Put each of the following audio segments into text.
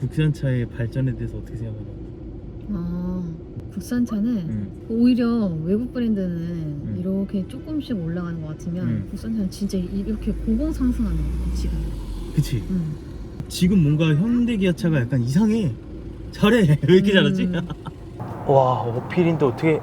국산차의 발전에 대해서 어떻게 생각하나요? 아, 국산차는 음. 오히려 외국 브랜드는 이렇게 조금씩 올라가는 것 같으면 음. 국산차는 진짜 이- 이렇게 고공 상승하는 것 같아 지금. 그치? 음. 지금 뭔가 현대 기아차가 약간 이상해 잘해 왜 이렇게 잘하지? 음. 와 어필인데 어떻게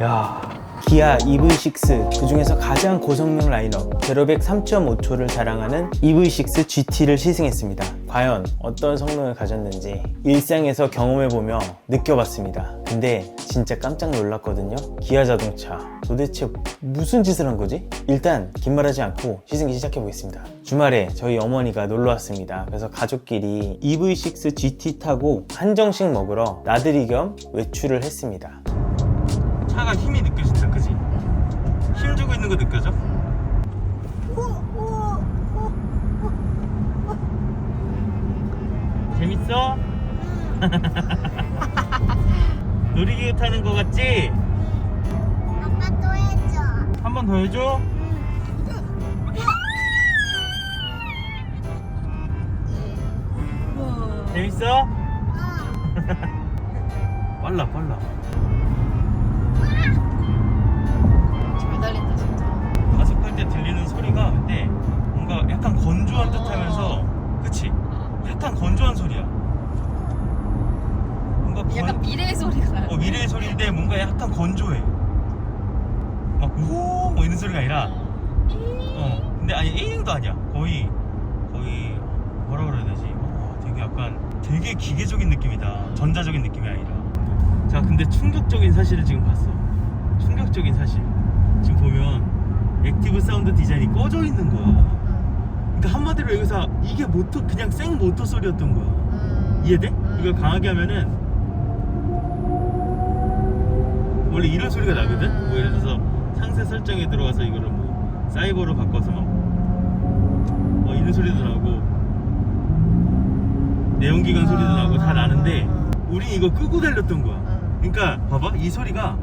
야 기아 EV6 그 중에서 가장 고성능 라인업 제로백 3.5초를 자랑하는 EV6 GT를 시승했습니다. 과연 어떤 성능을 가졌는지 일상에서 경험해보며 느껴봤습니다. 근데 진짜 깜짝 놀랐거든요. 기아 자동차 도대체 무슨 짓을 한 거지? 일단 긴 말하지 않고 시승기 시작해 보겠습니다. 주말에 저희 어머니가 놀러 왔습니다. 그래서 가족끼리 EV6 GT 타고 한정식 먹으러 나들이 겸 외출을 했습니다. 차가 힘이 주고 있는 거 느껴져? 재밌어? 놀이기구 타는 거 같지? 아빠 또 해줘. 한 번 더 해줘? 재밌어? 빨라 빨라 소리였던 거야. 음. 이해돼? 이걸 강하게 하면은 원래 이런 소리가 나거든? 뭐 예를 들어서 상세 설정에 들어가서 이거를 뭐 사이버로 바꿔서 막뭐 이런 소리도 나고 내연기관 소리도 나고 다 나는데 우리 이거 끄고 달렸던 거야. 그러니까 봐봐 이 소리가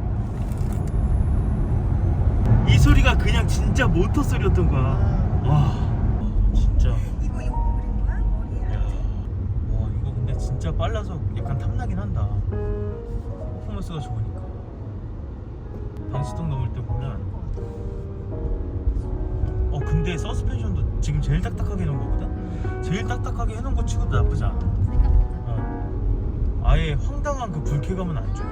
이 소리가 그냥 진짜 모터 소리였던 거야. 와 진짜 진짜 빨라서 약간 탐나긴 한다. 퍼포먼스가 좋으니까. 방시동 넘을 때 보면. 어 근데 서스펜션도 지금 제일 딱딱하게 해놓은 거거든. 제일 딱딱하게 해놓은 거 치고도 나쁘지 않아. 어. 아예 황당한 그 불쾌감은 안 줘.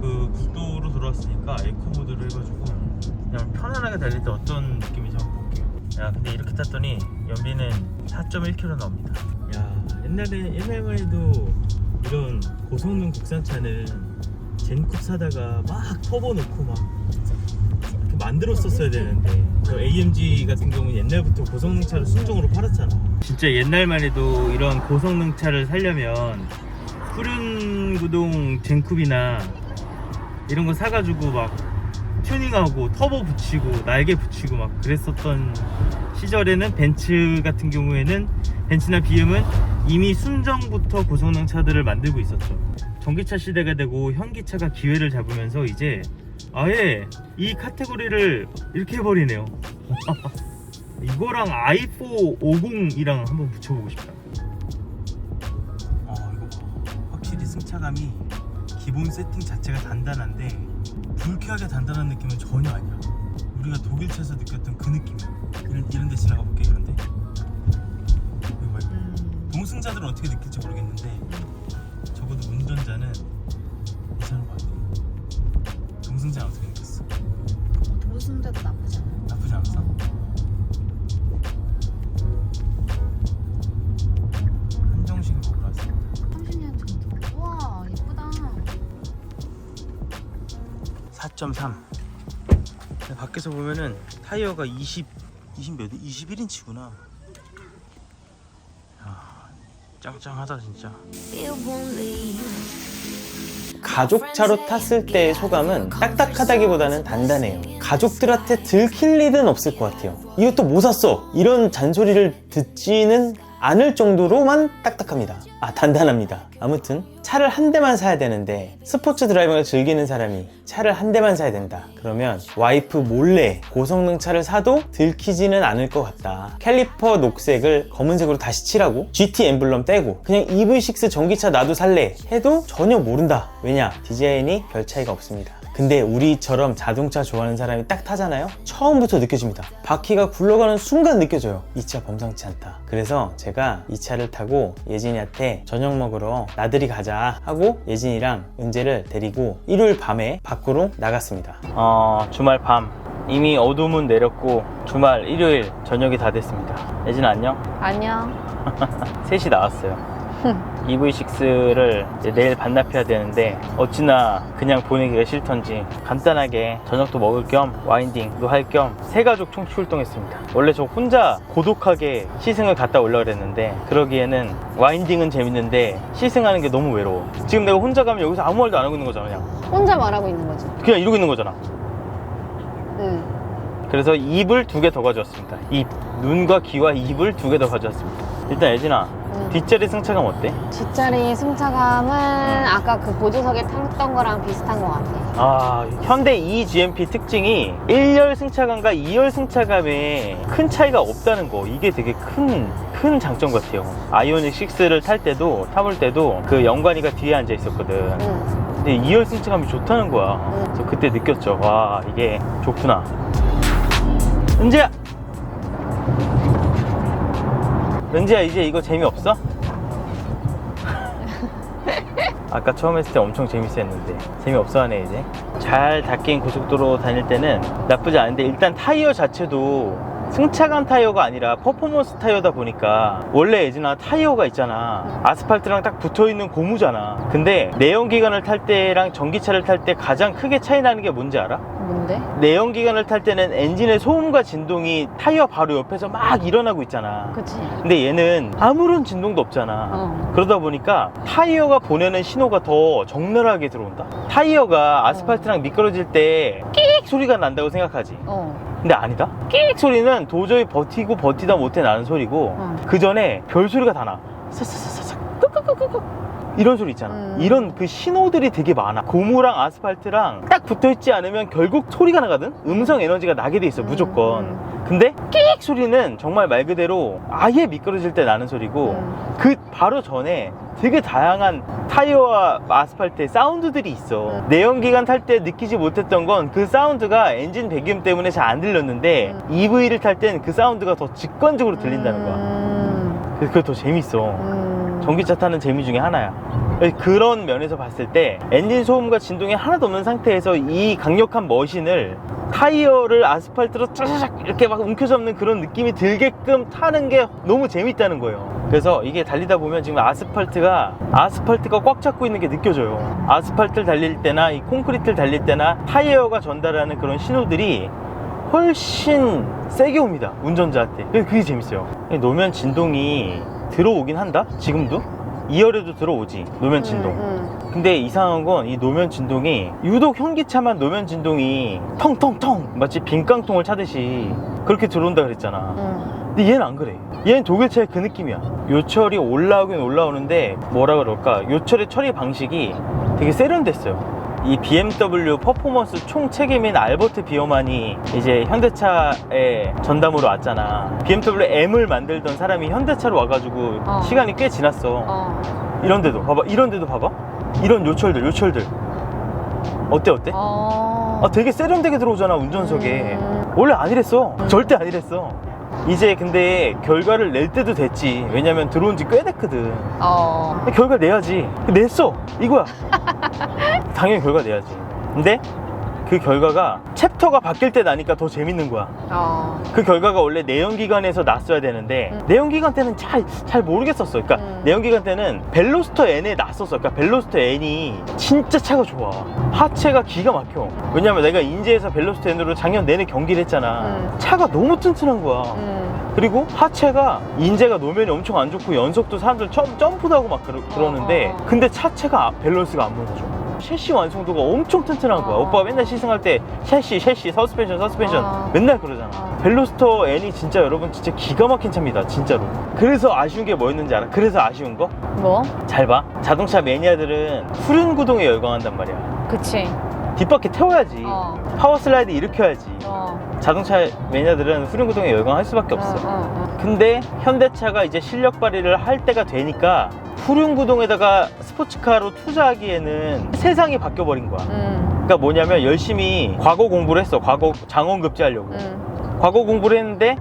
그 국도로 돌아왔으니까 에코 모드로 해가지고 그냥 편안하게 달릴 때 어떤 느낌인지 한번 볼게요. 야 근데 이렇게 탔더니 연비는 4.1km 나옵니다. 야 옛날에 옛날만 해도 이런 고성능 국산차는 젠쿱 사다가 막 터보 넣고 막 이렇게 만들었었어야 되는데 그 AMG 같은 경우는 옛날부터 고성능 차를 순정으로 팔았잖아. 진짜 옛날만 해도 이런 고성능 차를 살려면 푸른 구동 젠쿱이나 이런 거 사가지고 막 튜닝하고 터보 붙이고 날개 붙이고 막 그랬었던 시절에는 벤츠 같은 경우에는 벤츠나 BM은 이미 순정부터 고성능 차들을 만들고 있었죠. 전기차 시대가 되고 현기차가 기회를 잡으면서 이제 아예 이 카테고리를 이렇게 해버리네요. 이거랑 i4 50이랑 한번 붙여보고 싶다. 아 이거 봐. 확실히 승차감이 기본 세팅 자체가 단단한데 불쾌하게 단단한 느낌은 전혀 아니야. 우리가 독일차에서 느꼈던 그 느낌이야. 이런, 이런 데 지나가 볼게 이런 데. 동승자들은 어떻게 느낄지 모르겠는데 적어도 운전자는 괜찮은 것 같아. 동승자는 어떻게 느꼈어? 도승자도 나쁘지 않아. 나쁘지 않았어? 한정식으로 올라왔습니다. 30년 정도. 우와 예쁘다. 4.3. 밖에서 보면은 타이어가 20, 20 몇, 21인치구나. 야, 짱짱하다 진짜. 가족차로 탔을 때의 소감은 딱딱하다기보다는 단단해요. 가족들한테 들킬 일은 없을 것 같아요. 이것도 뭐 샀어? 이런 잔소리를 듣지는 않을 정도로만 딱딱합니다. 아, 단단합니다. 아무튼 차를 한 대만 사야 되는데 스포츠 드라이빙을 즐기는 사람이 차를 한 대만 사야 된다. 그러면 와이프 몰래 고성능 차를 사도 들키지는 않을 것 같다. 캘리퍼 녹색을 검은색으로 다시 칠하고 GT 엠블럼 떼고 그냥 EV6 전기차 나도 살래 해도 전혀 모른다. 왜냐? 디자인이 별 차이가 없습니다. 근데 우리처럼 자동차 좋아하는 사람이 딱 타잖아요? 처음부터 느껴집니다. 바퀴가 굴러가는 순간 느껴져요. 이 차 범상치 않다. 그래서 제가 이 차를 타고 예진이한테 저녁 먹으러 나들이 가자 하고 예진이랑 은재를 데리고 일요일 밤에 밖으로 나갔습니다. 어, 주말 밤. 이미 어둠은 내렸고 주말 일요일 저녁이 다 됐습니다. 예진 안녕? 안녕. 셋이 나왔어요. EV6를 내일 반납해야 되는데 어찌나 그냥 보내기가 싫던지 간단하게 저녁도 먹을 겸 와인딩도 할 겸 세 가족 총 출동했습니다. 원래 저 혼자 고독하게 시승을 갔다 오려고 그랬는데 그러기에는 와인딩은 재밌는데 시승하는 게 너무 외로워. 지금 내가 혼자 가면 여기서 아무 말도 안 하고 있는 거잖아. 그냥, 혼자 말하고 있는 거지. 그냥 이러고 있는 거잖아. 응. 그래서 입을 두 개 더 가져왔습니다. 입, 눈과 귀와 입을 두 개 더 가져왔습니다. 일단 예진아, 응. 뒷자리 승차감 어때? 뒷자리 승차감은 아까 그 보조석에 탔던 거랑 비슷한 것 같아. 아, 현대 eGMP 특징이 1열 승차감과 2열 승차감에 큰 차이가 없다는 거. 이게 되게 큰, 큰 장점 같아요. 아이오닉 6를 탈 때도, 타볼 때도 그 영관이가 뒤에 앉아 있었거든. 응. 근데 2열 승차감이 좋다는 거야. 응. 그래서 그때 느꼈죠. 와, 이게 좋구나. 은지야! 은지야, 이제 이거 재미없어? 아까 처음 했을 때 엄청 재밌어 했는데 재미없어 하네 이제 잘 닦인 고속도로 다닐 때는 나쁘지 않은데 일단 타이어 자체도 승차감 타이어가 아니라 퍼포먼스 타이어다 보니까 원래 예진아 타이어가 있잖아 아스팔트랑 딱 붙어있는 고무잖아 근데 내연기관을 탈 때랑 전기차를 탈 때 가장 크게 차이 나는 게 뭔지 알아? 뭔데? 내연기관을 탈 때는 엔진의 소음과 진동이 타이어 바로 옆에서 막 일어나고 있잖아 그치. 근데 얘는 아무런 진동도 없잖아 어. 그러다 보니까 타이어가 보내는 신호가 더 적나라하게 들어온다. 타이어가 아스팔트랑 미끄러질 때 끼익 소리가 난다고 생각하지. 어. 근데 아니다. 끼익 소리는 도저히 버티고 버티다 못해 나는 소리고 어. 그 전에 별 소리가 다 나. 사사사사사 끄끄끄끄끄 이런 소리 있잖아. 음. 이런 그 신호들이 되게 많아. 고무랑 아스팔트랑 딱 붙어 있지 않으면 결국 소리가 나거든. 음성 에너지가 나게 돼 있어 무조건. 음. 근데 끼익 소리는 정말 말 그대로 아예 미끄러질 때 나는 소리고 음. 그 바로 전에 되게 다양한 타이어와 아스팔트의 사운드들이 있어. 음. 내연기관 탈 때 느끼지 못했던 건 그 사운드가 엔진 배기음 때문에 잘 안 들렸는데 음. EV를 탈 땐 그 사운드가 더 직관적으로 들린다는 거야. 음. 그래서 그게 더 재밌어. 음. 전기차 타는 재미 중에 하나야. 그런 면에서 봤을 때 엔진 소음과 진동이 하나도 없는 상태에서 이 강력한 머신을 타이어를 아스팔트로 짜자작 이렇게 막 움켜잡는 그런 느낌이 들게끔 타는 게 너무 재밌다는 거예요. 그래서 이게 달리다 보면 지금 아스팔트가 아스팔트가 꽉 잡고 있는 게 느껴져요. 아스팔트를 달릴 때나 이 콘크리트를 달릴 때나 타이어가 전달하는 그런 신호들이 훨씬 세게 옵니다. 운전자한테. 그게 재밌어요. 노면 진동이 들어오긴 한다. 지금도 2열에도 들어오지. 노면 진동. 음, 근데 이상한 건 이 노면 진동이 유독 현기차만 노면 진동이 텅텅텅 마치 빈깡통을 차듯이 그렇게 들어온다 그랬잖아. 음. 근데 얘는 안 그래. 얘는 독일차의 그 느낌이야. 요철이 올라오긴 올라오는데 뭐라 그럴까? 요철의 처리 방식이 되게 세련됐어요. 이 BMW 퍼포먼스 총 책임인 알버트 비어만이 이제 현대차에 전담으로 왔잖아. BMW M을 만들던 사람이 현대차로 와가지고 어. 시간이 꽤 지났어. 어. 이런데도 봐봐 이런데도 봐봐 이런 요철들 요철들 어때 어때? 어. 아 되게 세련되게 들어오잖아 운전석에 음. 원래 아니랬어 절대 아니랬어 이제 근데 결과를 낼 때도 됐지. 왜냐면 들어온 지 꽤 됐거든. 어. 결과 내야지. 냈어. 이거야. 당연히 결과 내야지. 근데 그 결과가 챕터가 바뀔 때 나니까 더 재밌는 거야 어. 그 결과가 원래 내연기관에서 났어야 되는데 음. 내연기관 때는 잘, 잘 모르겠었어. 그러니까 음. 내연기관 때는 벨로스터 N에 났었어. 그러니까 벨로스터 N이 진짜 차가 좋아. 하체가 기가 막혀. 왜냐면 내가 인제에서 벨로스터 N으로 작년 내내 경기를 했잖아. 음. 차가 너무 튼튼한 거야. 음. 그리고 하체가 인제가 노면이 엄청 안 좋고 연속도 사람들 점, 점프도 하고 막 그러, 그러는데 어, 어. 근데 차체가 밸런스가 안 무너져. 셰시 완성도가 엄청 튼튼한 거야 어. 오빠가 맨날 시승할 때 셰시 셰시 서스펜션 서스펜션 어. 맨날 그러잖아 어. 벨로스터 N이 진짜 여러분 진짜 기가 막힌 차입니다 진짜로 그래서 아쉬운 게 뭐였는지 알아? 그래서 아쉬운 거? 뭐? 잘 봐. 자동차 매니아들은 후륜 구동에 열광한단 말이야. 그치. 뒷바퀴 태워야지. 어. 파워 슬라이드 일으켜야지. 어. 자동차 매니아들은 후륜 구동에 열광할 수밖에 어, 없어. 어, 근데 현대차가 이제 실력 발휘를 할 때가 되니까 후륜 구동에다가 스포츠카로 투자하기에는 세상이 바뀌어 버린 거야. 어. 음. 그러니까 뭐냐면 열심히 과거 공부를 했어. 과거 장원 급제하려고. 음. 과거 공부를 했는데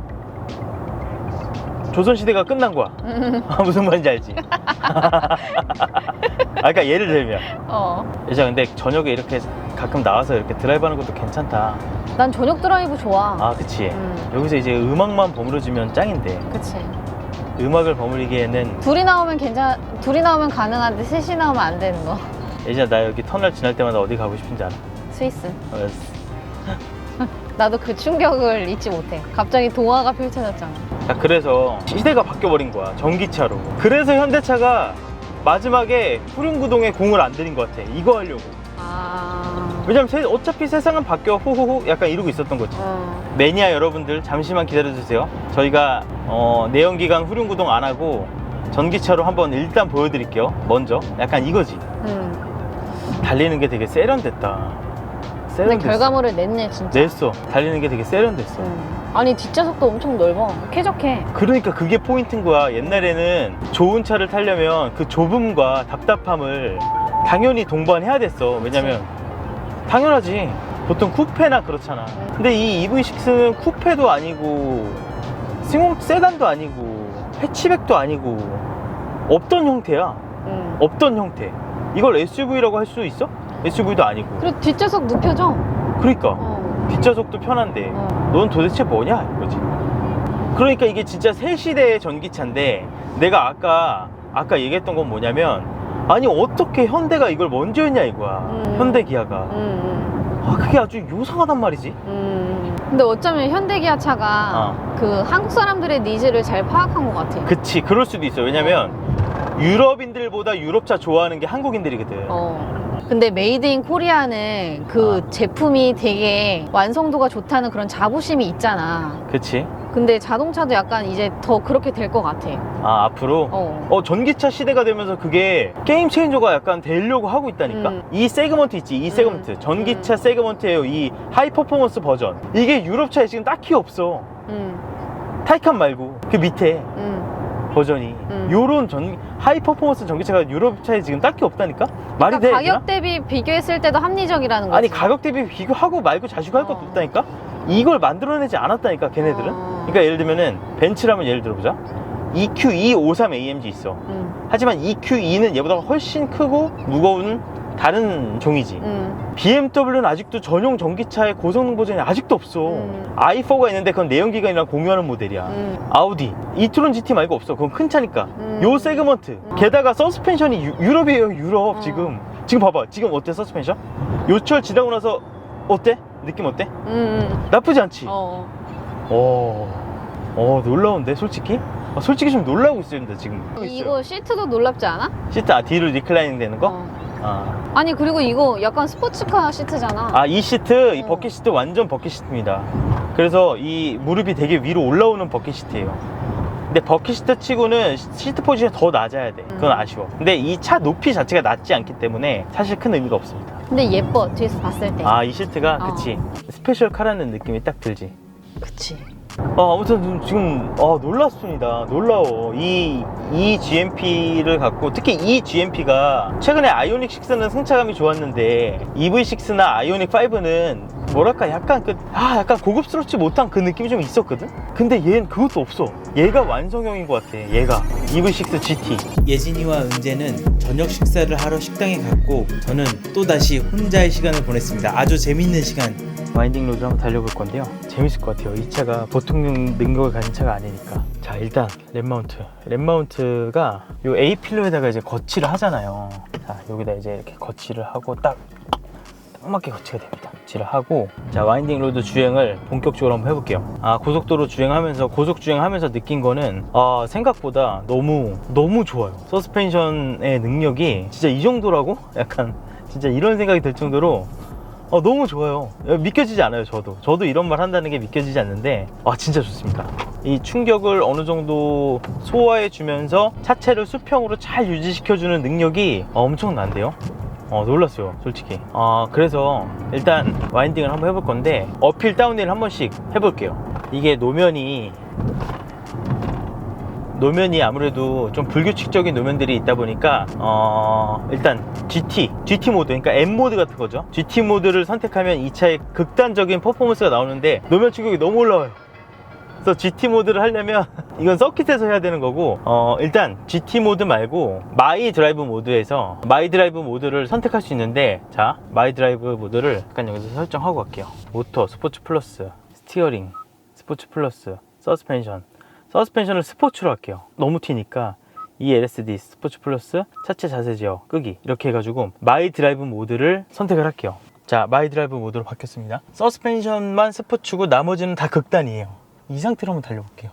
조선 시대가 끝난 거야. 음. 아, 무슨 말인지 알지? 아, 그러니까 예를 들면 어. 여자 근데 저녁에 이렇게 가끔 나와서 이렇게 드라이브하는 것도 괜찮다. 난 저녁 드라이브 좋아. 아, 그치. 음. 여기서 이제 음악만 버무려주면 짱인데 그치. 음악을 버무리기에는 둘이 나오면 괜찮, 둘이 나오면 가능한데 셋이 나오면 안 되는 거. 예진아 나 여기 터널 지날 때마다 어디 가고 싶은지 알아? 스위스. 어, 나도 그 충격을 잊지 못해. 갑자기 동화가 펼쳐졌잖아. 자, 그래서 시대가 바뀌어버린 거야 전기차로. 그래서 현대차가 마지막에 후륜구동에 공을 안 들인 것 같아. 이거 하려고. 아. 왜냐면 세- 어차피 세상은 바뀌어 후후후 약간 이러고 있었던 거지. 어. 매니아 여러분들 잠시만 기다려주세요. 저희가 어, 내연기관 후륜구동 안 하고 전기차로 한번 일단 보여드릴게요. 먼저 약간 이거지. 음. 달리는 게 되게 세련됐다. 근데 세련됐어. 결과물을 냈네, 진짜. 냈어. 달리는 게 되게 세련됐어. 음. 아니, 뒷좌석도 엄청 넓어. 쾌적해. 그러니까 그게 포인트인 거야. 옛날에는 좋은 차를 타려면 그 좁음과 답답함을 당연히 동반해야 됐어. 왜냐면 당연하지. 보통 쿠페나 그렇잖아. 근데 이 EV6는 쿠페도 아니고 승용 세단도 아니고 해치백도 아니고 없던 형태야. 음. 없던 형태. 이걸 SUV라고 할 수 있어? SUV도 아니고. 그리고 뒷좌석 눕혀져. 그러니까 어. 뒷좌석도 편한데 어. 넌 도대체 뭐냐 이거지. 그러니까 이게 진짜 새 시대의 전기차인데 내가 아까 아까 얘기했던 건 뭐냐면 아니 어떻게 현대가 이걸 먼저 했냐 이거야. 음. 현대 기아가. 음. 아 그게 아주 요상하단 말이지. 음. 근데 어쩌면 현대기아 차가 그 한국 사람들의 니즈를 잘 파악한 것 같아. 그치 그럴 수도 있어. 왜냐면 유럽인들보다 유럽차 좋아하는 게 한국인들이거든. 어. 근데 메이드 인 코리아는 그 아. 제품이 되게 완성도가 좋다는 그런 자부심이 있잖아. 그치? 근데 자동차도 약간 이제 더 그렇게 될 것 같아. 아 앞으로 어. 어 전기차 시대가 되면서 그게 게임 체인저가 약간 되려고 하고 있다니까 음. 이 세그먼트 있지 이 세그먼트 전기차 음. 세그먼트예요 이 하이 퍼포먼스 버전 이게 유럽차에 지금 딱히 없어 음. 타이칸 말고 그 밑에 음. 버전이 음. 요런 전 하이 퍼포먼스 전기차가 유럽차에 지금 딱히 없다니까 말이 돼 그러니까 얘들아? 가격 대비 비교했을 때도 합리적이라는 거지. 아니 가격 대비 비교하고 말고 자시고 할 어. 것도 없다니까 이걸 만들어내지 않았다니까 걔네들은 어. 그러니까 예를 들면은 벤츠라면 예를 들어보자 E EQ253 AMG 있어 음. 하지만 EQ2는 얘보다 훨씬 크고 무거운 다른 종이지. 음. BMW는 아직도 전용 전기차의 고성능 버전이 아직도 없어. 음. i4가 있는데 그건 내연기관이랑 공유하는 모델이야. 음. 아우디, 이트론 GT 말고 없어. 그건 큰 차니까. 음. 요 세그먼트. 게다가 서스펜션이 유, 유럽이에요, 유럽 어. 지금. 지금 봐봐. 지금 어때 서스펜션? 요철 지나고 나서 어때? 느낌 어때? 음. 음. 나쁘지 않지? 어. 오, 어, 놀라운데 솔직히? 아, 솔직히 좀 놀라고 있습니다 지금. 이거 시트도 놀랍지 않아? 시트 아, 뒤로 리클라이닝 되는 거? 어. 아. 아니 그리고 이거 약간 스포츠카 시트잖아. 아, 이 시트, 이 어. 버킷 시트 완전 버킷 시트입니다. 그래서 이 무릎이 되게 위로 올라오는 버킷 시트예요. 근데 버킷 시트 치고는 시- 시트 포지션이 더 낮아야 돼. 그건 음. 아쉬워. 근데 이 차 높이 자체가 낮지 않기 때문에 사실 큰 의미가 없습니다. 근데 예뻐 뒤에서 봤을 때. 아, 이 시트가 어. 그치. 스페셜 카라는 느낌이 딱 들지. 그치. 어, 아무튼 지금 어, 놀랐습니다. 놀라워. 이, 이 GMP를 갖고 특히 이 GMP가 최근에 아이오닉 6는 승차감이 좋았는데 EV6나 아이오닉 5는 뭐랄까 약간 그 아 약간 고급스럽지 못한 그 느낌이 좀 있었거든. 근데 얘는 그것도 없어. 얘가 완성형인 것 같아. 얘가 EV6 GT. 예진이와 은재는 저녁 식사를 하러 식당에 갔고 저는 또 다시 혼자의 시간을 보냈습니다. 아주 재밌는 시간. 와인딩 로드 한번 달려볼 건데요. 재밌을 것 같아요. 이 차가 보통 능력을 가진 차가 아니니까. 자, 일단 랩마운트. 랩마운트가 요 A 필러에다가 이제 거치를 하잖아요. 자, 여기다 이제 이렇게 거치를 하고 딱, 딱 맞게 거치가 됩니다. 거치를 하고 자, 와인딩 로드 주행을 본격적으로 한번 해볼게요. 아, 고속도로 주행하면서 고속 주행하면서 느낀 거는 아, 생각보다 너무 너무 좋아요. 서스펜션의 능력이 진짜 이 정도라고? 약간 진짜 이런 생각이 들 정도로 어, 너무 좋아요. 믿겨지지 않아요, 저도. 저도 이런 말 한다는 게 믿겨지지 않는데, 아, 진짜 좋습니다. 이 충격을 어느 정도 소화해 주면서 차체를 수평으로 잘 유지시켜주는 능력이 엄청난데요? 어, 놀랐어요, 솔직히. 아, 그래서 일단 와인딩을 한번 해볼 건데, 어필 다운힐 한 번씩 해볼게요. 이게 노면이 노면이 아무래도 좀 불규칙적인 노면들이 있다 보니까 어 일단 GT, GT 모드 그러니까 M 모드 같은 거죠. GT 모드를 선택하면 이 차의 극단적인 퍼포먼스가 나오는데 노면 충격이 너무 올라와요. 그래서 GT 모드를 하려면 이건 서킷에서 해야 되는 거고 어 일단 GT 모드 말고 마이 드라이브 모드에서 마이 드라이브 모드를 선택할 수 있는데 자 마이 드라이브 모드를 약간 여기서 설정하고 갈게요. 모터, 스포츠 플러스, 스티어링, 스포츠 플러스, 서스펜션 서스펜션을 스포츠로 할게요. 너무 튀니까 이 LSD 스포츠 플러스 차체 자세 제어 끄기 이렇게 해가지고 마이 드라이브 모드를 선택을 할게요. 자 마이 드라이브 모드로 바뀌었습니다. 서스펜션만 스포츠고 나머지는 다 극단이에요. 이 상태로 한번 달려볼게요.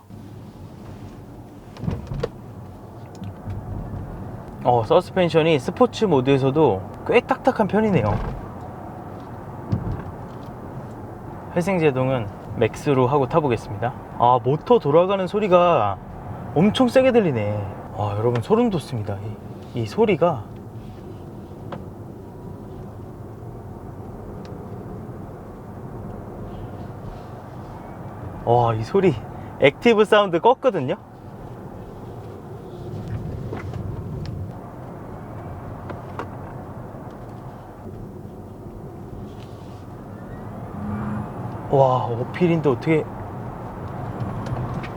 어 서스펜션이 스포츠 모드에서도 꽤 딱딱한 편이네요. 회생 제동은 맥스로 하고 타보겠습니다. 아 모터 돌아가는 소리가 엄청 세게 들리네. 아 여러분 소름 돋습니다. 이, 이 소리가 와 이 소리 액티브 사운드 껐거든요. 와 어필인데 어떻게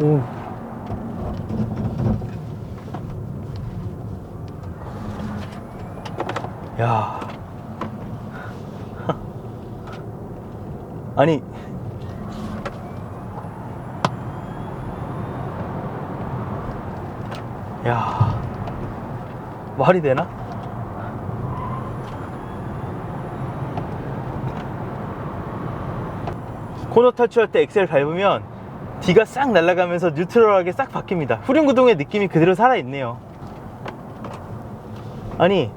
오 야. 아니. 야. 말이 되나? 코너 탈출할 때 엑셀 밟으면 D가 싹 날아가면서 뉴트럴하게 싹 바뀝니다. 후륜구동의 느낌이 그대로 살아있네요. 아니,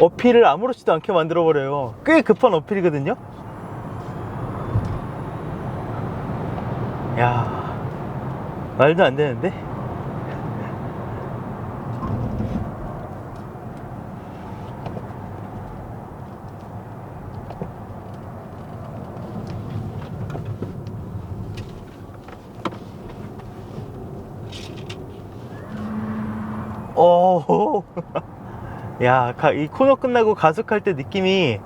어필을 아무렇지도 않게 만들어 버려요. 꽤 급한 어필이거든요? 야 말도 안 되는데? 오, 야, 가- 이 코너 끝나고 가속할 때 느낌이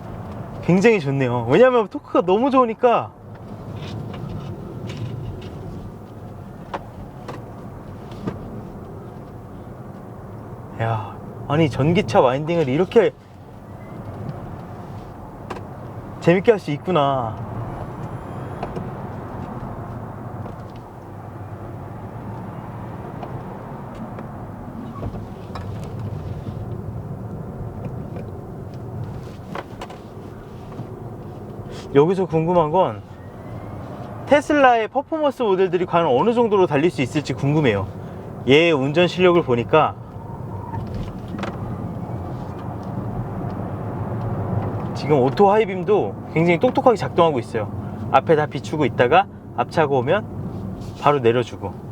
굉장히 좋네요. 왜냐면 토크가 너무 좋으니까. 야, 아니 전기차 와인딩을 이렇게 재밌게 할 수 있구나. 여기서 궁금한 건 테슬라의 퍼포먼스 모델들이 과연 어느 정도로 달릴 수 있을지 궁금해요. 얘의 운전 실력을 보니까 지금 오토 하이빔도 굉장히 똑똑하게 작동하고 있어요. 앞에 다 비추고 있다가 앞차가 오면 바로 내려주고.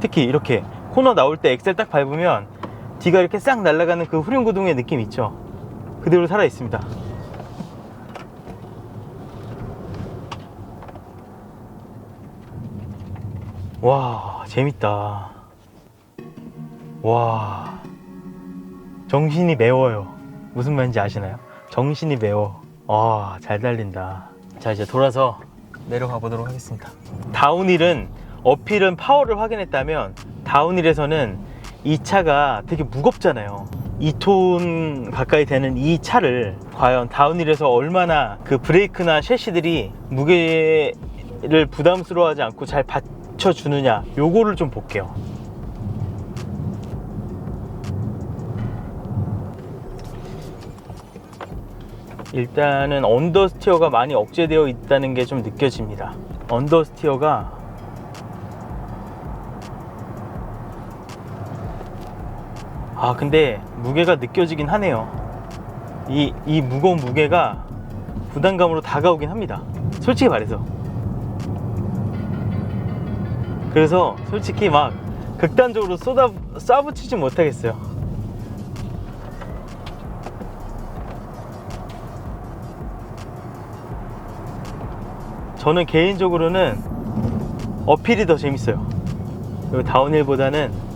특히 이렇게 코너 나올 때 엑셀 딱 밟으면 뒤가 이렇게 싹 날아가는 그 후륜구동의 느낌 있죠? 그대로 살아 있습니다. 와, 재밌다. 와, 정신이 매워요. 무슨 말인지 아시나요? 정신이 매워. 와, 잘 달린다. 자, 이제 돌아서 내려가 보도록 하겠습니다. 다운힐은 어필은 파워를 확인했다면 다운힐에서는 이 차가 되게 무겁잖아요. 2톤 가까이 되는 이 차를 과연 다운힐에서 얼마나 그 브레이크나 셰시들이 무게를 부담스러워하지 않고 잘 받쳐주느냐 요거를 좀 볼게요. 일단은 언더스티어가 많이 억제되어 있다는 게 좀 느껴집니다. 언더스티어가 아 근데 무게가 느껴지긴 하네요. 이, 이 무거운 무게가 부담감으로 다가오긴 합니다. 솔직히 말해서. 그래서 솔직히 막 극단적으로 쏟아 쏴붙이지 못하겠어요. 저는 개인적으로는 어필이 더 재밌어요. 그리고 다운힐보다는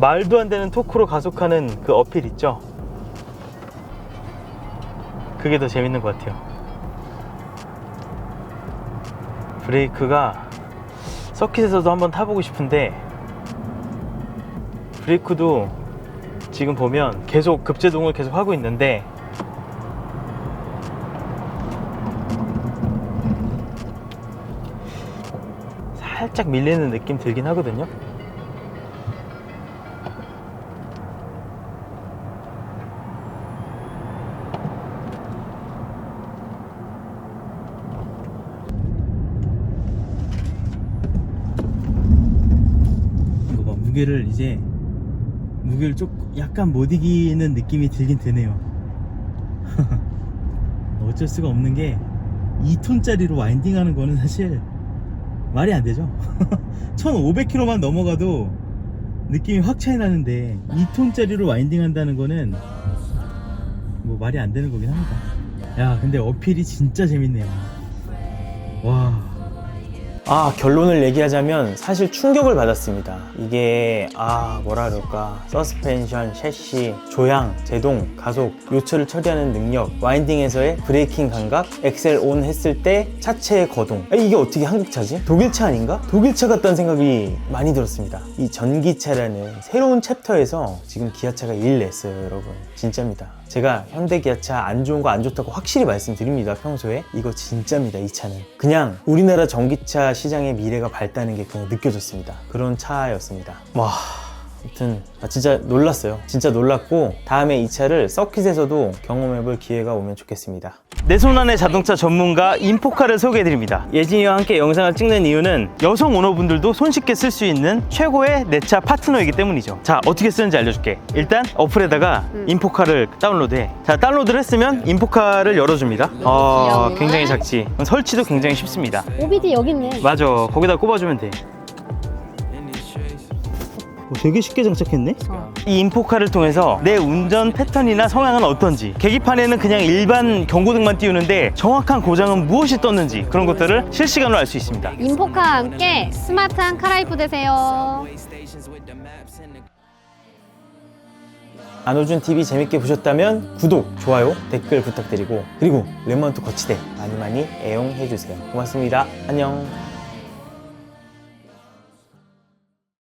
말도 안 되는 토크로 가속하는 그 어필 있죠? 그게 더 재밌는 것 같아요. 브레이크가 서킷에서도 한번 타보고 싶은데 브레이크도 지금 보면 계속 급제동을 계속 하고 있는데 살짝 밀리는 느낌 들긴 하거든요. 무게를 이제 무게를 좀 약간 못 이기는 느낌이 들긴 드네요. 어쩔 수가 없는 게 2톤짜리로 와인딩 하는 거는 사실 말이 안 되죠. 1500km만 넘어가도 느낌이 확 차이 나는데 2톤짜리로 와인딩 한다는 거는 뭐 말이 안 되는 거긴 합니다. 야 근데 어필이 진짜 재밌네요. 와 아 결론을 얘기하자면 사실 충격을 받았습니다. 이게 아 뭐라 그럴까? 서스펜션, 셰시, 조향, 제동, 가속, 요철을 처리하는 능력 와인딩에서의 브레이킹 감각 엑셀 온 했을 때 차체의 거동. 아, 이게 어떻게 한국 차지? 독일차 아닌가? 독일차 같다는 생각이 많이 들었습니다. 이 전기차라는 새로운 챕터에서 지금 기아차가 일 냈어요 여러분. 진짜입니다 제가 현대 기아차 안 좋은 거 안 좋다고 확실히 말씀드립니다 평소에. 이거 진짜입니다 이 차는. 그냥 우리나라 전기차 시장의 미래가 밝다는 게 그냥 느껴졌습니다. 그런 차였습니다. 와 아무튼 아, 진짜 놀랐어요. 진짜 놀랐고 다음에 이 차를 서킷에서도 경험해볼 기회가 오면 좋겠습니다 내 손 안의 자동차 전문가 인포카를 소개해드립니다. 예진이와 함께 영상을 찍는 이유는 여성 오너분들도 손쉽게 쓸 수 있는 최고의 내 차 파트너이기 때문이죠. 자, 어떻게 쓰는지 알려줄게. 일단 어플에다가 인포카를 다운로드해. 자, 다운로드를 했으면 인포카를 열어줍니다. 어, 귀여워. 굉장히 작지. 설치도 굉장히 쉽습니다. OBD 여기 있네. 맞아. 거기다 꼽아주면 돼. 어, 되게 쉽게 장착했네? 어. 이 인포카를 통해서 내 운전 패턴이나 성향은 어떤지 계기판에는 그냥 일반 경고등만 띄우는데 정확한 고장은 무엇이 떴는지 그런 것들을 실시간으로 알 수 있습니다 인포카 함께 스마트한 카라이프 되세요. 안호준 TV 재밌게 보셨다면 구독, 좋아요, 댓글 부탁드리고 그리고 레몬트 거치대 많이 많이 애용해주세요 고맙습니다 안녕